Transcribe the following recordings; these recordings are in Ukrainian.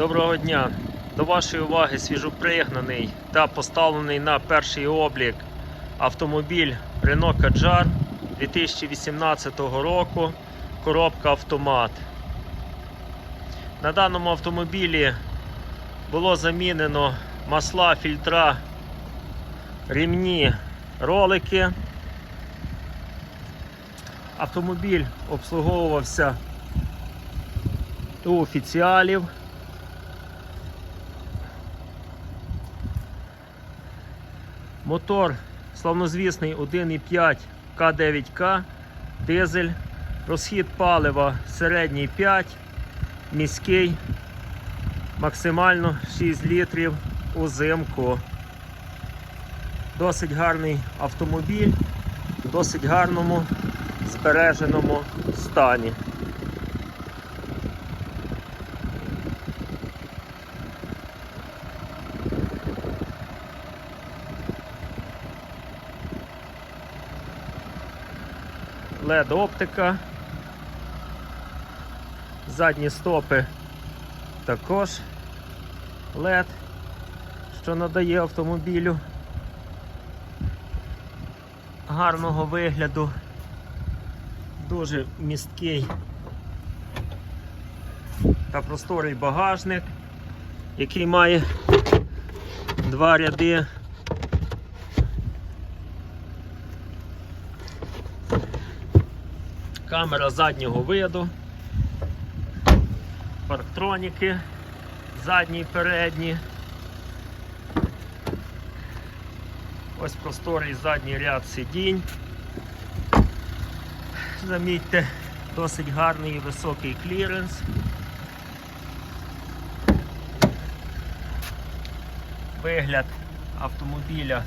Доброго дня! До вашої уваги свіжопригнаний та поставлений на перший облік автомобіль Renault Kadjar 2018 року, коробка автомат. На даному автомобілі було замінено масла, фільтра, ремні, ролики. Автомобіль обслуговувався у офіціалів. Мотор славнозвісний 1,5 К9К, дизель, розхід палива середній 5, міський, максимально 6 літрів узимку. Досить гарний автомобіль, в досить гарному збереженому стані. LED оптика. Задні стопи також LED, що надає автомобілю. Гарного вигляду, дуже місткий та просторий багажник, який має два ряди камера заднього виду, парктроніки, задні і передні. Ось просторий задній ряд сидінь. Замітьте, досить гарний і високий кліренс. Вигляд автомобіля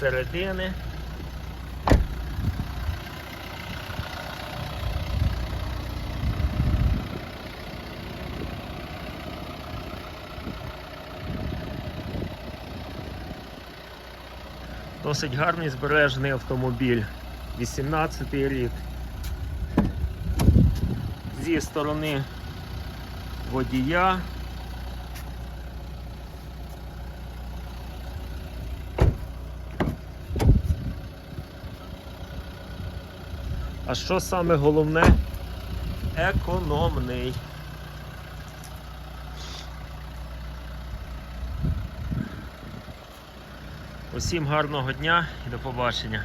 середини. Досить гарний збережений автомобіль. 18 рік. Зі сторони водія. А що саме головне? Економний. Усім гарного дня і до побачення.